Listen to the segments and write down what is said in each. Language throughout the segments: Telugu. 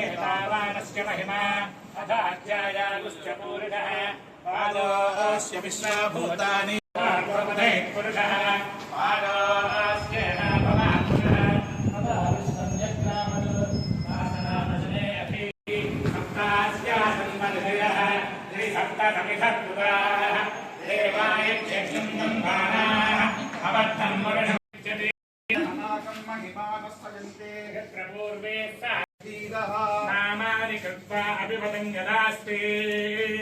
एतावानस्य महिमा अथाध्यायागुश्च पूरिणः पादोऽस्य विश्वभूतानि प्रपदे पुरुषः पादोऽस्य पुरस्तास्ते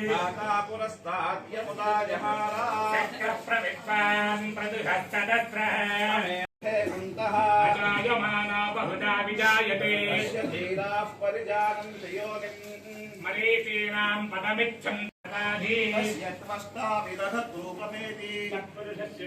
माता पुरस्ताद्यमुदा जहारा चक्र प्रविद्वान् प्रदुहस्त तत्र सन्तः। अजायमाना बहुधा विजायते। धीराः परिजानन्ति योगिन् मरीचीनाम् पदमिच्छन् त्वष्टा विदधतोपमेति तत्पुरुषस्य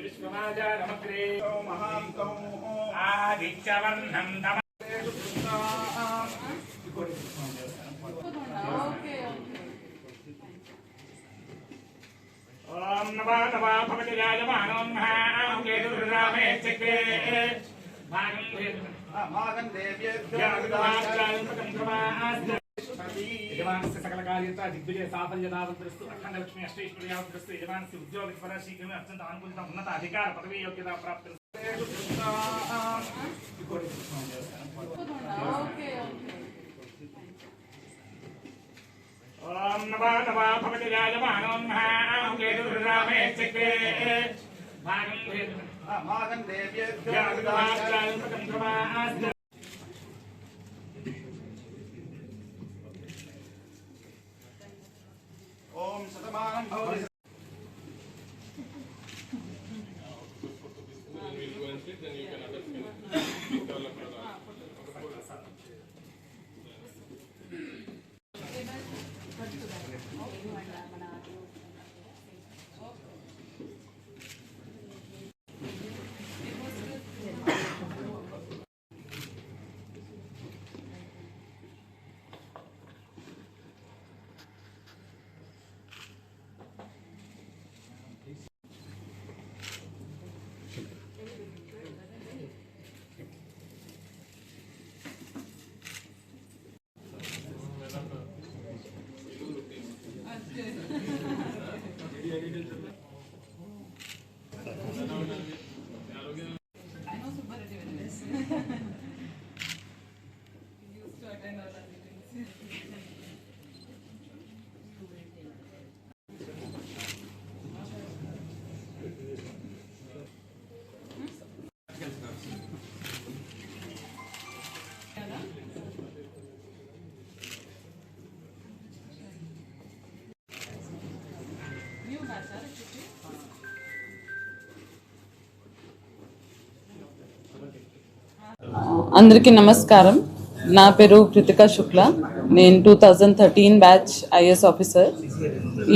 यजमानस्य सकलकार्यता दिग्विजय साफल्यतावन्तरस्तु अखण्डलक्ष्मी अष्टैश्वर्यावन्तरस्तु यजमानस्य उद्योगत्वरा शीघ्रमे अत्यन्त आनुकूलिता उन्नत पदवी योग्यता प्राप्तिर् ओके ओके ओम नवा नवा भवति राजमानो महाकेतुर्रामेच्छक्रे भागं देव्येभ्यः మన Thanks. అందరికీ నమస్కారం. నా పేరు కృతిక శుక్ల. నేను two thousand thirteen batch IAS officer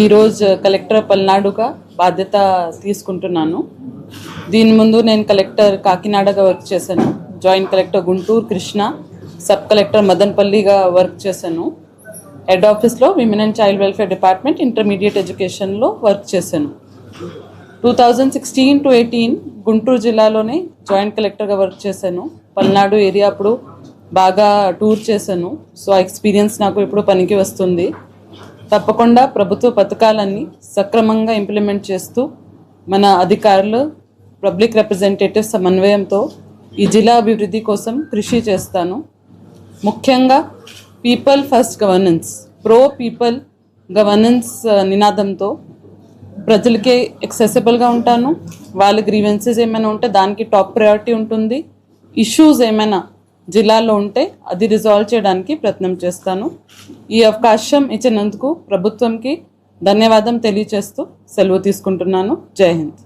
ఈరోజు కలెక్టర్ పల్నాడుగా బాధ్యత తీసుకుంటున్నాను. దీని ముందు నేను కలెక్టర్ కాకినాడగా వర్క్ చేశాను. Joint collector Guntur Krishna sub collector మదన్పల్లిగా work చేశాను. హెడ్ ఆఫీస్లో women and child welfare department intermediate ఎడ్యుకేషన్లో వర్క్ చేశాను. Two thousand sixteen to eighteen Guntur జిల్లాలోనే జాయింట్ కలెక్టర్గా వర్క్ చేశాను. పల్నాడు ఏరియా అప్పుడు బాగా టూర్ చేశాను. సో ఆ ఎక్స్పీరియన్స్ నాకు ఇప్పుడు పనికి వస్తుంది. తప్పకుండా ప్రభుత్వ పథకాలన్నీ సక్రమంగా ఇంప్లిమెంట్ చేస్తూ మన అధికారులు పబ్లిక్ రిప్రజెంటేటివ్ సమన్వయంతో ఈ జిల్లా అభివృద్ధి కోసం కృషి చేస్తాను. ముఖ్యంగా people first governance pro people governance నినాదంతో ప్రజలకి ఎక్సెసిబుల్గా ఉంటాను. వాళ్ళ గ్రీవెన్సెస్ ఏమైనా ఉంటే దానికి టాప్ ప్రయారిటీ ఉంటుంది. ఇష్యూస్ ఏమైనా జిల్లాలో ఉంటే అది రిజాల్వ్ చేయడానికి ప్రయత్నం చేస్తాను. ఈ అవకాశం ఇచ్చినందుకు ప్రభుత్వంకి ధన్యవాదం తెలియచేస్తూ సెలవు తీసుకుంటున్నాను. జై హింద్.